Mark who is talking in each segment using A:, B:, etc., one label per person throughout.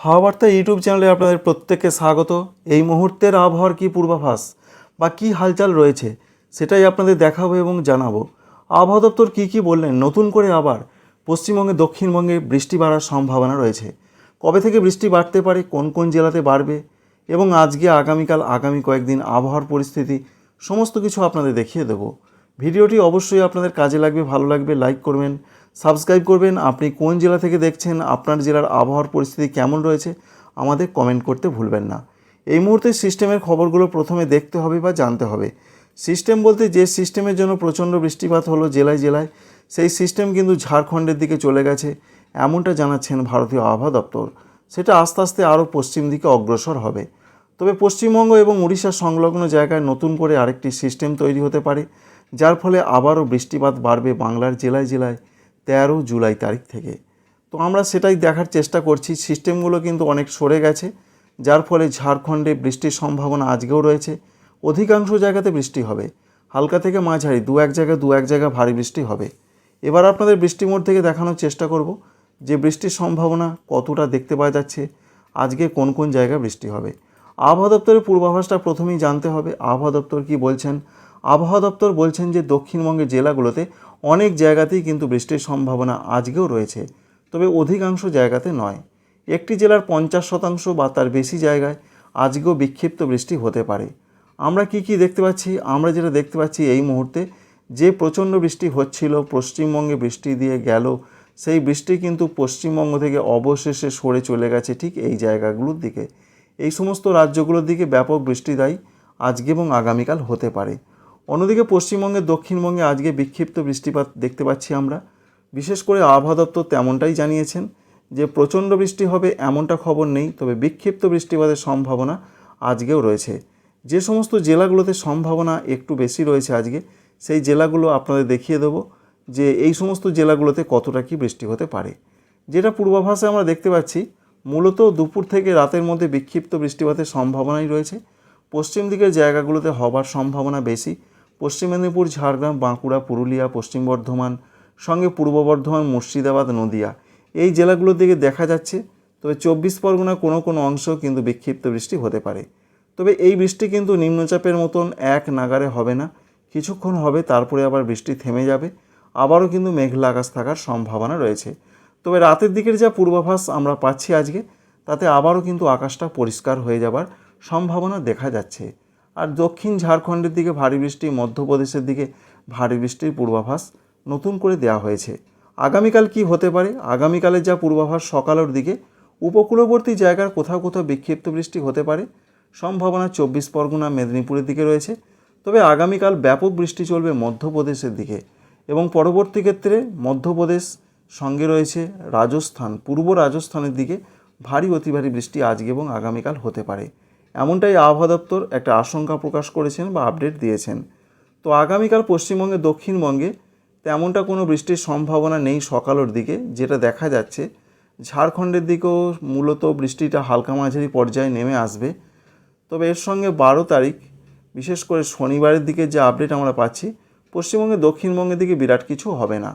A: হাওয়া বার্তা ইউটিউব চ্যানেলে আপনাদের প্রত্যেককে স্বাগত। এই মুহূর্তের আবহাওয়ার কী পূর্বাভাস বা কী হালচাল রয়েছে সেটাই আপনাদের দেখাবো এবং জানাব। আবহাওয়া দপ্তর কী কী বললেন, নতুন করে আবার পশ্চিমবঙ্গে, দক্ষিণবঙ্গে বৃষ্টি বাড়ার সম্ভাবনা রয়েছে। কবে থেকে বৃষ্টি বাড়তে পারে, কোন কোন জেলাতে বাড়বে এবং আজকে, আগামীকাল, আগামী কয়েকদিন আবহাওয়ার পরিস্থিতি সমস্ত কিছু আপনাদের দেখিয়ে দেবো। ভিডিওটি অবশ্যই আপনাদের কাজে লাগবে, ভালো লাগবে, লাইক করবেন। সাবস্ক্রাইব করবেন। আপনি কোন জেলা থেকে দেখছেন, আপনার জেলার আবহাওয়ার পরিস্থিতি কেমন রয়েছে, আমাদের কমেন্ট করতে ভুলবেন না। এই মুহূর্তে সিস্টেমের খবরগুলো প্রথমে দেখতে হবে বা জানতে হবে। সিস্টেম বলতে যে সিস্টেমের জন্য প্রচণ্ড বৃষ্টিপাত হলো জেলায় জেলায়, সেই সিস্টেম কিন্তু ঝাড়খণ্ডের দিকে চলে গেছে, এমনটা জানাচ্ছেন ভারতীয় আবহাওয়া দপ্তর। সেটা আস্তে আস্তে আরও পশ্চিম দিকে অগ্রসর হবে। তবে পশ্চিমবঙ্গ এবং উড়িষ্যা সংলগ্ন জায়গায় নতুন করে আরেকটি সিস্টেম তৈরি হতে পারে, যার ফলে আবারও বৃষ্টিপাত বাড়বে বাংলার জেলায় জেলায়। তেরো জুলাই তারিখ থেকে। তো আমরা সেটাই দেখার চেষ্টা করছি। সিস্টেমগুলো কিন্তু অনেক সরে গেছে, যার ফলে ঝাড়খণ্ডে বৃষ্টির সম্ভাবনা আজকেও রয়েছে। অধিকাংশ জায়গাতে বৃষ্টি হবে। হালকা থেকে মাঝারি, দু এক জায়গায় দু এক জায়গায় ভারী বৃষ্টি হবে। এবার আপনাদের বৃষ্টি মোড় থেকে দেখানোর চেষ্টা করব, যে বৃষ্টির সম্ভাবনা কতটা দেখতে পাওয়া যাচ্ছে, আজকে কোন কোন জায়গায় বৃষ্টি হবে। আবহাওয়া দপ্তরের পূর্বাভাসটা প্রথমেই জানতে হবে। আবহাওয়া দপ্তর কী বলছেন? আবহাওয়া দপ্তর বলছেন যে দক্ষিণবঙ্গের জেলাগুলোতে অনেক জায়গাতেই কিন্তু বৃষ্টির সম্ভাবনা আজকেও রয়েছে, তবে অধিকাংশ জায়গাতে নয়। একটি জেলার পঞ্চাশ শতাংশ বা তার বেশি জায়গায় আজকেও বিক্ষিপ্ত বৃষ্টি হতে পারে। আমরা কি কি দেখতে পাচ্ছি? আমরা যেটা দেখতে পাচ্ছি এই মুহূর্তে যে প্রচণ্ড বৃষ্টি হচ্ছিল, পশ্চিমবঙ্গে বৃষ্টি দিয়ে গেল, সেই বৃষ্টি কিন্তু পশ্চিমবঙ্গ থেকে অবশেষে সরে চলে গেছে ঠিক এই জায়গাগুলোর দিকে। এই সমস্ত রাজ্যগুলোর দিকে ব্যাপক বৃষ্টি দায়ী আজকে এবং আগামীকাল হতে পারে। অন্যদিকে পশ্চিমবঙ্গের দক্ষিণবঙ্গে আজকে বিক্ষিপ্ত বৃষ্টিপাত দেখতে পাচ্ছি আমরা। বিশেষ করে আবহাওয়া দপ্তর তেমনটাই জানিয়েছেন যে প্রচণ্ড বৃষ্টি হবে এমনটা খবর নেই, তবে বিক্ষিপ্ত বৃষ্টিপাতের সম্ভাবনা আজকেও রয়েছে। যে সমস্ত জেলাগুলোতে সম্ভাবনা একটু বেশি রয়েছে আজকে, সেই জেলাগুলো আপনাদের দেখিয়ে দেবো যে এই সমস্ত জেলাগুলোতে কতটা কি বৃষ্টি হতে পারে। যেটা পূর্বাভাসে আমরা দেখতে পাচ্ছি, মূলত দুপুর থেকে রাতের মধ্যে বিক্ষিপ্ত বৃষ্টিপাতের সম্ভাবনাই রয়েছে। পশ্চিম দিকের জায়গাগুলোতে হবার সম্ভাবনা বেশি পশ্চিম মেদিনীপুর, ঝাড়গ্রাম, বাঁকুড়া, পুরুলিয়া, পশ্চিম বর্ধমান, সঙ্গে পূর্ব বর্ধমান, মুর্শিদাবাদ, নদিয়া। এই জেলাগুলোর দিকে দেখা যাচ্ছে, তবে চব্বিশ পরগনা কোনো কোনো অংশ কিন্তু বিক্ষিপ্ত বৃষ্টি হতে পারে। তবে এই বৃষ্টি কিন্তু নিম্নচাপের মতন এক নাগারে হবে না। কিছুক্ষণ হবে, তারপরে আবার বৃষ্টি থেমে যাবে। আবারও কিন্তু মেঘলা আকাশ থাকার সম্ভাবনা রয়েছে। তবে রাতের দিকের যা পূর্বাভাস আমরা পাচ্ছি আজকে, তাতে আবারও কিন্তু আকাশটা পরিষ্কার হয়ে যাবার সম্ভাবনা দেখা যাচ্ছে। আর দক্ষিণ ঝাড়খণ্ডের দিকে ভারী বৃষ্টি, মধ্যপ্রদেশের দিকে ভারী বৃষ্টির পূর্বাভাস নতুন করে দেওয়া হয়েছে। আগামীকাল কি হতে পারে? আগামীকালের যা পূর্বাভাস সকালের দিকে, উপকূলবর্তী জায়গার কোথাও কোথাও বিক্ষিপ্ত বৃষ্টি হতে পারে। সম্ভাবনা চব্বিশ পরগনা, মেদিনীপুরের দিকে রয়েছে। তবে আগামীকাল ব্যাপক বৃষ্টি চলবে মধ্যপ্রদেশের দিকে এবং পরবর্তী ক্ষেত্রে মধ্যপ্রদেশ সঙ্গে রয়েছে রাজস্থান। পূর্ব রাজস্থানের দিকে ভারী অতি ভারী বৃষ্টি আজকে এবং আগামীকাল হতে পারে। এমনটাই আবহাওয়া দপ্তর একটা আশঙ্কা প্রকাশ করেছেন বা আপডেট দিয়েছেন। তো আগামীকাল পশ্চিমবঙ্গে দক্ষিণবঙ্গে তেমনটা কোনো বৃষ্টির সম্ভাবনা নেই সকালের দিকে, যেটা দেখা যাচ্ছে। ঝাড়খণ্ডের দিকেও মূলত বৃষ্টিটা হালকা মাঝারি পর্যায়ে নেমে আসবে। তবে এর সঙ্গে বারো তারিখ, বিশেষ করে শনিবারের দিকে যে আপডেট আমরা পাচ্ছি পশ্চিমবঙ্গে দক্ষিণবঙ্গের দিকে বিরাট কিছু হবে না।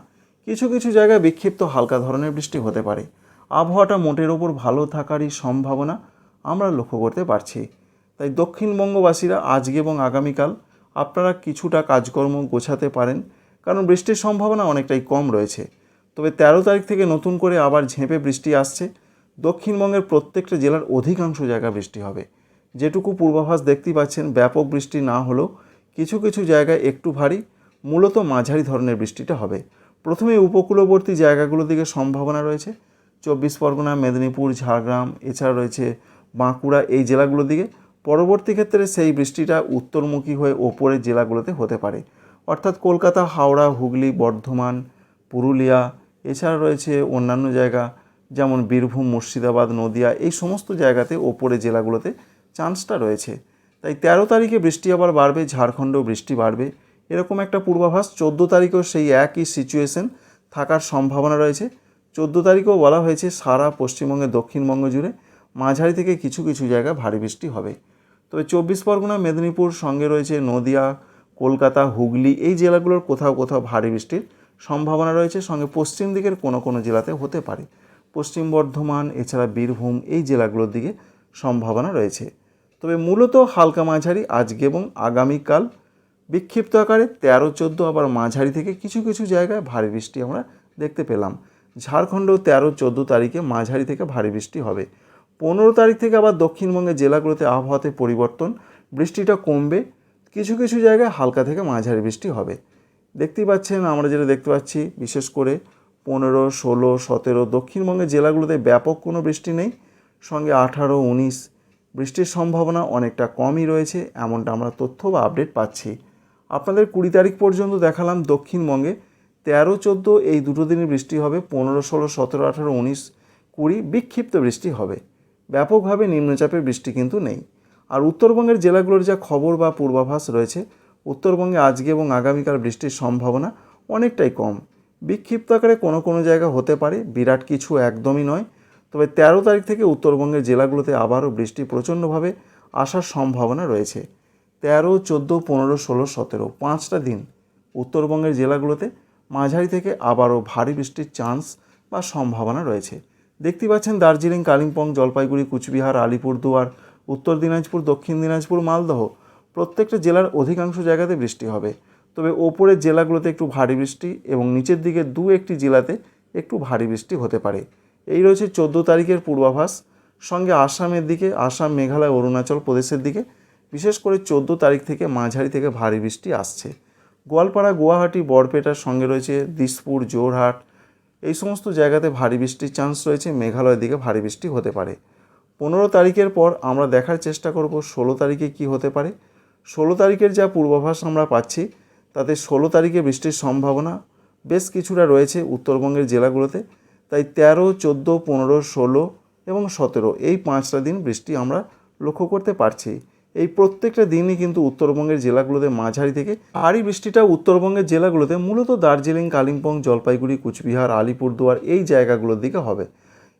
A: কিছু কিছু জায়গায় বিক্ষিপ্ত হালকা ধরনের বৃষ্টি হতে পারে। আবহাওয়াটা মোটের ওপর ভালো থাকারই সম্ভাবনা। আমরা লক্ষ্য করতে পারছি। তাই দক্ষিণবঙ্গবাসীরা আজকে এবং আগামীকাল আপনারা কিছুটা কাজকর্ম গোছাতে পারেন, কারণ বৃষ্টির সম্ভাবনা অনেকটাই কম রয়েছে। তবে তেরো তারিখ থেকে নতুন করে আবার ঝেঁপে বৃষ্টি আসছে। দক্ষিণবঙ্গের প্রত্যেকটা জেলার অধিকাংশ জায়গা বৃষ্টি হবে। যেটুকু পূর্বাভাস দেখতেই পাচ্ছেন, ব্যাপক বৃষ্টি না হলেও কিছু কিছু জায়গায় একটু ভারী, মূলত মাঝারি ধরনের বৃষ্টিটা হবে। প্রথমে উপকূলবর্তী জায়গাগুলোর দিকে সম্ভাবনা রয়েছে। চব্বিশ পরগনা, মেদিনীপুর, ঝাড়গ্রাম, এছাড়া রয়েছে বাঁকুড়া এই জেলাগুলোর দিকে। পরবর্তী ক্ষেত্রে সেই বৃষ্টিটা উত্তরমুখী হয়ে ওপরের জেলাগুলোতে হতে পারে। অর্থাৎ কলকাতা, হাওড়া, হুগলি, বর্ধমান, পুরুলিয়া, এছাড়া রয়েছে অন্যান্য জায়গা যেমন বীরভূম, মুর্শিদাবাদ, নদিয়া, এই সমস্ত জায়গাতে ওপরে জেলাগুলোতে চান্সটা রয়েছে। তাই তেরো তারিখে বৃষ্টি আবার বাড়বে, ঝাড়খণ্ডেও বৃষ্টি বাড়বে। এরকম একটা পূর্বাভাস, চোদ্দ তারিখেও সেই একই সিচুয়েশন থাকার সম্ভাবনা রয়েছে। চোদ্দ তারিখেও বলা হয়েছে সারা পশ্চিমবঙ্গে দক্ষিণবঙ্গ জুড়ে মাঝারি থেকে কিছু কিছু জায়গায় ভারী বৃষ্টি হবে। তবে চব্বিশ পরগনা, মেদিনীপুর, সঙ্গে রয়েছে নদিয়া, কলকাতা, হুগলি, এই জেলাগুলোর কোথাও কোথাও ভারী বৃষ্টির সম্ভাবনা রয়েছে। সঙ্গে পশ্চিম দিকের কোনো কোনো জেলাতে হতে পারে। পশ্চিম বর্ধমান, এছাড়া বীরভূম, এই জেলাগুলোর দিকে সম্ভাবনা রয়েছে। তবে মূলত হালকা মাঝারি আজকে এবং আগামীকাল। বিক্ষিপ্ত আকারে তেরো, চোদ্দ, আবার মাঝারি থেকে কিছু কিছু জায়গায় ভারী বৃষ্টি আমরা দেখতে পেলাম। ঝাড়খণ্ডেও তেরো, চোদ্দ তারিখে মাঝারি থেকে ভারী বৃষ্টি হবে। পনেরো তারিখ থেকে আবার দক্ষিণবঙ্গের জেলাগুলোতে আবহাওয়াতে পরিবর্তন। বৃষ্টিটা কমবে, কিছু কিছু জায়গায় হালকা থেকে মাঝারি বৃষ্টি হবে। দেখতেই পাচ্ছেন, আমরা যেটা দেখতে পাচ্ছি, বিশেষ করে পনেরো, ষোলো, সতেরো, দক্ষিণবঙ্গের জেলাগুলোতে ব্যাপক কোনো বৃষ্টি নেই। সঙ্গে আঠারো, উনিশ, বৃষ্টির সম্ভাবনা অনেকটা কমই রয়েছে, এমনটা আমরা তথ্য বা আপডেট পাচ্ছি। আপনাদের কুড়ি তারিখ পর্যন্ত দেখালাম দক্ষিণবঙ্গে। তেরো, চোদ্দ, এই দুটো দিনই বৃষ্টি হবে, পনেরো, ষোলো, সতেরো, আঠারো, উনিশ, কুড়ি, বিক্ষিপ্ত বৃষ্টি হবে। ব্যাপকভাবে নিম্নচাপের বৃষ্টি কিন্তু নেই। আর উত্তরবঙ্গের জেলাগুলোর যা খবর বা পূর্বাভাস রয়েছে, উত্তরবঙ্গে আজকে এবং আগামীকাল বৃষ্টির সম্ভাবনা অনেকটাই কম। বিক্ষিপ্ত আকারে কোনো কোনো জায়গা হতে পারে, বিরাট কিছু একদমই নয়। তবে তেরো তারিখ থেকে উত্তরবঙ্গের জেলাগুলোতে আবারও বৃষ্টি প্রচণ্ডভাবে আসার সম্ভাবনা রয়েছে। তেরো, চোদ্দ, পনেরো, ষোলো, সতেরো, পাঁচটা দিন উত্তরবঙ্গের জেলাগুলোতে মাঝারি থেকে আবারও ভারী বৃষ্টির চান্স বা সম্ভাবনা রয়েছে। দেখতে পাচ্ছেন দার্জিলিং, কালিম্পং, জলপাইগুড়ি, কুচবিহার, আলিপুরদুয়ার, উত্তর দিনাজপুর, দক্ষিণ দিনাজপুর, মালদহ প্রত্যেকটা জেলার অধিকাংশ জায়গাতে বৃষ্টি হবে। তবে ওপরের জেলাগুলোতে একটু ভারী বৃষ্টি এবং নিচের দিকে দু একটি জেলাতে একটু ভারী বৃষ্টি হতে পারে। এই রয়েছে চোদ্দ তারিখের পূর্বাভাস। সঙ্গে আসামের দিকে, আসাম, মেঘালয়, অরুণাচল প্রদেশের দিকে, বিশেষ করে চোদ্দ তারিখ থেকে মাঝারি থেকে ভারী বৃষ্টি আসছে। গোয়ালপাড়া, গুয়াহাটি, বরপেটার সঙ্গে রয়েছে দিসপুর জোরহাট এই সমস্ত জায়গাতে ভারী বৃষ্টির চান্স রয়েছে, মেঘালয়ের দিকে ভারী বৃষ্টি হতে পারে। পনেরো তারিখের পর আমরা দেখার চেষ্টা করব ষোলো তারিখে কি হতে পারে। ষোলো তারিখের যা পূর্বাভাস আমরা পাচ্ছি, তাতে ষোলো তারিখে বৃষ্টির সম্ভাবনা বেশ কিছুটা রয়েছে উত্তরবঙ্গের জেলাগুলোতে। তাই তেরো, চোদ্দ, পনেরো, ষোলো এবং সতেরো এই পাঁচটা দিন বৃষ্টি আমরা লক্ষ্য করতে পারছি। এই প্রত্যেকটা দিনই কিন্তু উত্তরবঙ্গের জেলাগুলোতে মাঝারি থেকে ভারী বৃষ্টিটা উত্তরবঙ্গের জেলাগুলোতে মূলত দার্জিলিং, কালিম্পং, জলপাইগুড়ি, কুচবিহার, আলিপুরদুয়ার এই জায়গাগুলোর দিকে হবে।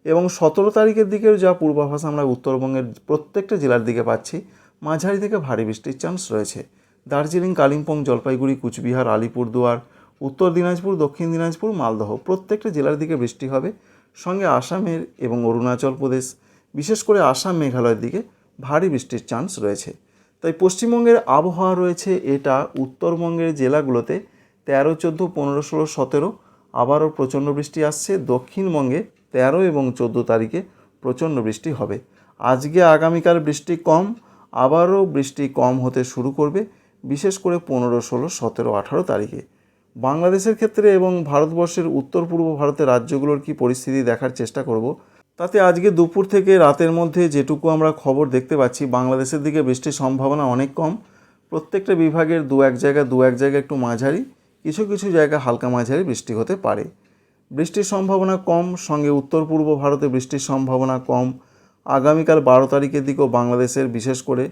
A: এবং সতেরো তারিখের দিকেও যা পূর্বাভাস আমরা উত্তরবঙ্গের প্রত্যেকটা জেলার দিকে পাচ্ছি, মাঝারি থেকে ভারী বৃষ্টির চান্স রয়েছে। দার্জিলিং, কালিম্পং, জলপাইগুড়ি, কুচবিহার, আলিপুরদুয়ার, উত্তর দিনাজপুর, দক্ষিণ দিনাজপুর, মালদহ প্রত্যেকটা জেলার দিকে বৃষ্টি হবে। সঙ্গে আসামের এবং অরুণাচল প্রদেশ, বিশেষ করে আসাম, মেঘালয়ের দিকে ভারী বৃষ্টির চান্স রয়েছে। তাই পশ্চিমবঙ্গের আবহাওয়া রয়েছে এটা, উত্তরবঙ্গের জেলাগুলোতে তেরো, চোদ্দ, পনেরো, ষোলো, সতেরো, আবারও প্রচণ্ড বৃষ্টি আসছে। দক্ষিণবঙ্গে তেরো এবং চোদ্দ তারিখে প্রচণ্ড বৃষ্টি হবে। আজকে আগামীকাল বৃষ্টি কম, আবারও বৃষ্টি কম হতে শুরু করবে, বিশেষ করে পনেরো, ষোলো, সতেরো, আঠারো তারিখে। বাংলাদেশের ক্ষেত্রে এবং ভারতবর্ষের উত্তর পূর্ব ভারতের রাজ্যগুলোর কি পরিস্থিতি দেখার চেষ্টা করব তাতে আজকে দুপুর থেকে রাতের মধ্যে যেটুকু আমরা খবর দেখতে পাচ্ছি, বাংলাদেশের দিকে বৃষ্টির সম্ভাবনা অনেক কম। প্রত্যেকটা বিভাগের দু এক জায়গা দু এক জায়গা একটু মাঝারি, কিছু কিছু জায়গা হালকা মাঝারি বৃষ্টি হতে পারে। বৃষ্টির সম্ভাবনা কম, সঙ্গে উত্তর পূর্ব ভারতে বৃষ্টির সম্ভাবনা কম। আগামীকাল বারো তারিখের দিকেও বাংলাদেশের, বিশেষ করে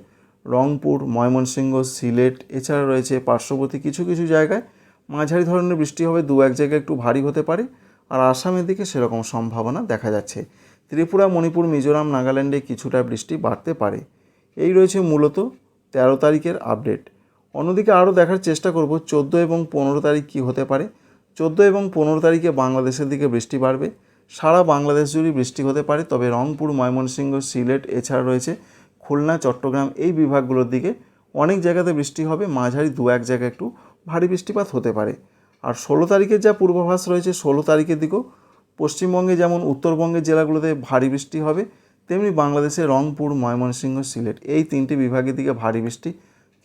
A: রংপুর, ময়মনসিংহ, সিলেট, এছাড়া রয়েছে পার্শ্ববর্তী কিছু কিছু জায়গায় মাঝারি ধরনের বৃষ্টি হবে, দু এক জায়গায় একটু ভারী হতে পারে। আর আসামের দিকে সেরকম সম্ভাবনা দেখা যাচ্ছে। ত্রিপুরা, মণিপুর, মিজোরাম, নাগাল্যান্ডে কিছুটা বৃষ্টি বাড়তে পারে। এই রয়েছে মূলত তেরো তারিখের আপডেট। অন্যদিকে আরও দেখার চেষ্টা করব চোদ্দ এবং পনেরো তারিখ কী হতে পারে। চোদ্দ এবং পনেরো তারিখে বাংলাদেশের দিকে বৃষ্টি বাড়বে। সারা বাংলাদেশ জুড়ে বৃষ্টি হতে পারে, তবে রংপুর, ময়মনসিংহ, সিলেট, এছাড়া রয়েছে খুলনা, চট্টগ্রাম এই বিভাগগুলোর দিকে অনেক জায়গাতে বৃষ্টি হবে। মাঝারি দু এক জায়গায় একটু ভারী বৃষ্টিপাত হতে পারে। আর ষোলো তারিখের যা পূর্বাভাস রয়েছে, ষোলো তারিখের দিকেও পশ্চিমবঙ্গে যেমন উত্তরবঙ্গের জেলাগুলোতে ভারী বৃষ্টি হবে, তেমনি বাংলাদেশে রংপুর, ময়মনসিংহ, সিলেট এই তিনটি বিভাগের দিকে ভারী বৃষ্টি।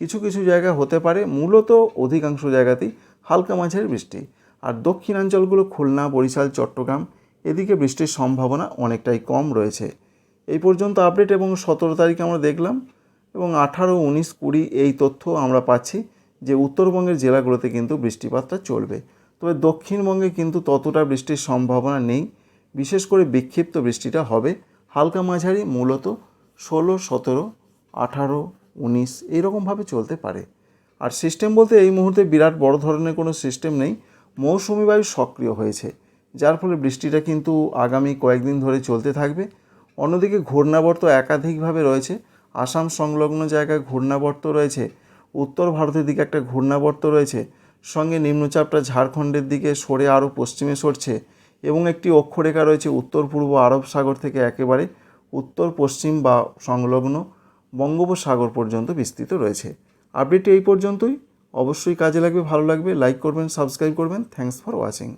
A: কিছু কিছু জায়গায় হতে পারে, মূলত অধিকাংশ জায়গাতেই হালকা মাঝারি বৃষ্টি। আর দক্ষিণাঞ্চলগুলো খুলনা, বরিশাল, চট্টগ্রাম এদিকে বৃষ্টির সম্ভাবনা অনেকটাই কম রয়েছে। এই পর্যন্ত আপডেট এবং সতেরো তারিখে আমরা দেখলাম এবং আঠারো, উনিশ, কুড়ি এই তথ্য আমরা পাচ্ছি যে উত্তরবঙ্গের জেলাগুলোতে কিন্তু বৃষ্টিপাতটা চলবে। তবে দক্ষিণবঙ্গে কিন্তু ততটা বৃষ্টির সম্ভাবনা নেই। বিশেষ করে বিক্ষিপ্ত বৃষ্টিটা হবে হালকা মাঝারি, মূলত ষোলো, সতেরো, আঠারো, উনিশ এইরকমভাবে চলতে পারে। আর সিস্টেম বলতে এই মুহূর্তে বিরাট বড় ধরনের কোনো সিস্টেম নেই। মৌসুমি বায়ু সক্রিয় হয়েছে, যার ফলে বৃষ্টিটা কিন্তু আগামী কয়েকদিন ধরে চলতে থাকবে। অন্যদিকে ঘূর্ণাবর্ত একাধিকভাবে রয়েছে। আসাম সংলগ্ন জায়গায় ঘূর্ণাবর্ত রয়েছে, উত্তর ভারতের দিকে একটা ঘূর্ণাবর্ত রয়েছে সঙ্গে নিম্নচাপটা ঝাড়খণ্ডের দিকে সরে আরও পশ্চিমে সরছে এবং একটি অক্ষরেখা রয়েছে উত্তর পূর্ব আরব সাগর থেকে একেবারে উত্তর, পশ্চিম বা সংলগ্ন বঙ্গোপসাগর পর্যন্ত বিস্তৃত রয়েছে। আপডেটটি এই পর্যন্তই। অবশ্যই কাজে লাগবে, ভালো লাগবে। লাইক করবেন, সাবস্ক্রাইব করবেন। Thanks for watching.